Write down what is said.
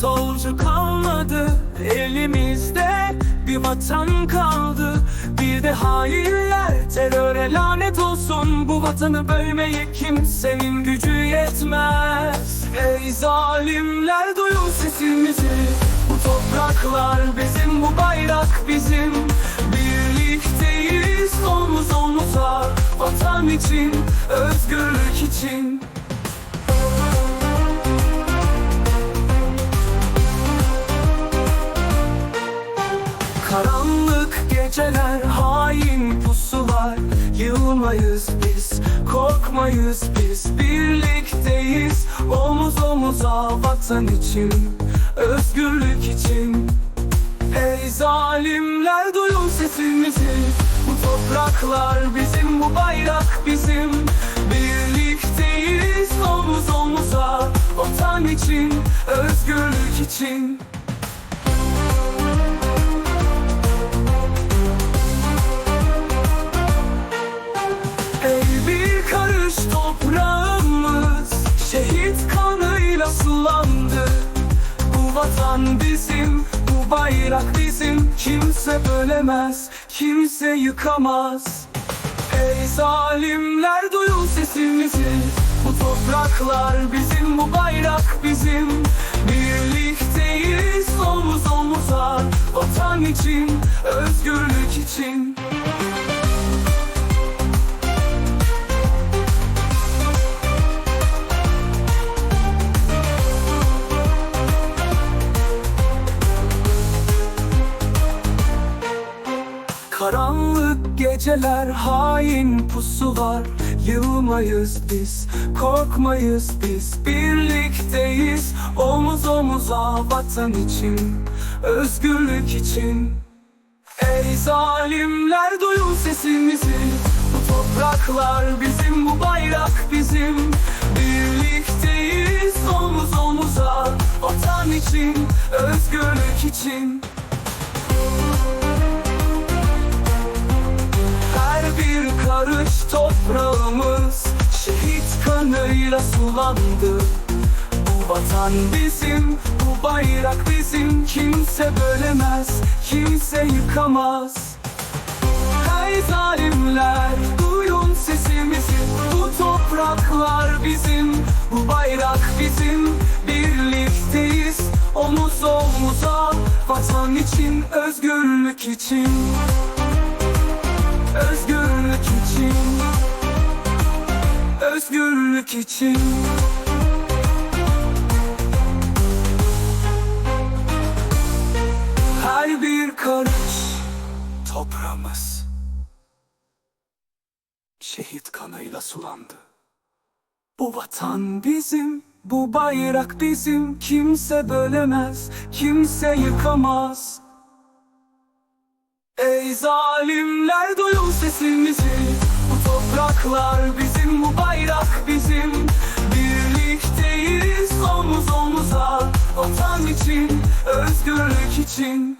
solcu kalmadı. Elimizde bir vatan kaldı. Bir de hainler teröre lanet olsun. Bu vatanı bölmeye kimsenin gücü yetmez. Ey zalimler duyun sesimizi. Bu topraklar bizim bu bayrak bizim. Birlikteyiz omuz omuza. Vatan için, özgürlük için Yılmayız biz, korkmayız biz Birlikteyiz, omuz omuza Vatan için, özgürlük için. Ey zalimler duyun sesimizi. Bu topraklar bizim, bu bayrak bizim. Birlikteyiz omuz omuza Vatan için, özgürlük için sulandı Bu vatan bizim, bu bayrak bizim. Kimse bölemez, kimse yıkamaz. Ey zalimler duyun sesimizi. Bu topraklar bizim, bu bayrak bizim. Birlikteyiz omuz omuza. Vatan için, özgürlük için Karanlık geceler, hain pusular. Yılmayız biz, korkmayız biz. Birlikteyiz, omuz omuza Vatan için, özgürlük için. Ey zalimler duyun sesimizi. Bu topraklar bizim, bu bayrak bizim. Birlikteyiz, omuz omuza Vatan için, özgürlük için. Her bir karış toprağımız Şehit kanıyla sulandı. Bu vatan bizim, bu bayrak bizim. Kimse bölemez, kimse yıkamaz. Hey zalimler, duyun sesimizi. Bu topraklar bizim, bu bayrak bizim. Birlikteyiz, omuz omuza. Vatan için, özgürlük için Özgürlük için. Özgürlük için. Her bir karış toprağımız Şehit kanıyla sulandı. Bu vatan bizim, bu bayrak bizim. Kimse bölemez, kimse yıkamaz Zalimler duyun sesimizi. Bu topraklar bizim, bu bayrak bizim. Birlikteyiz omuz omuza Vatan için, özgürlük için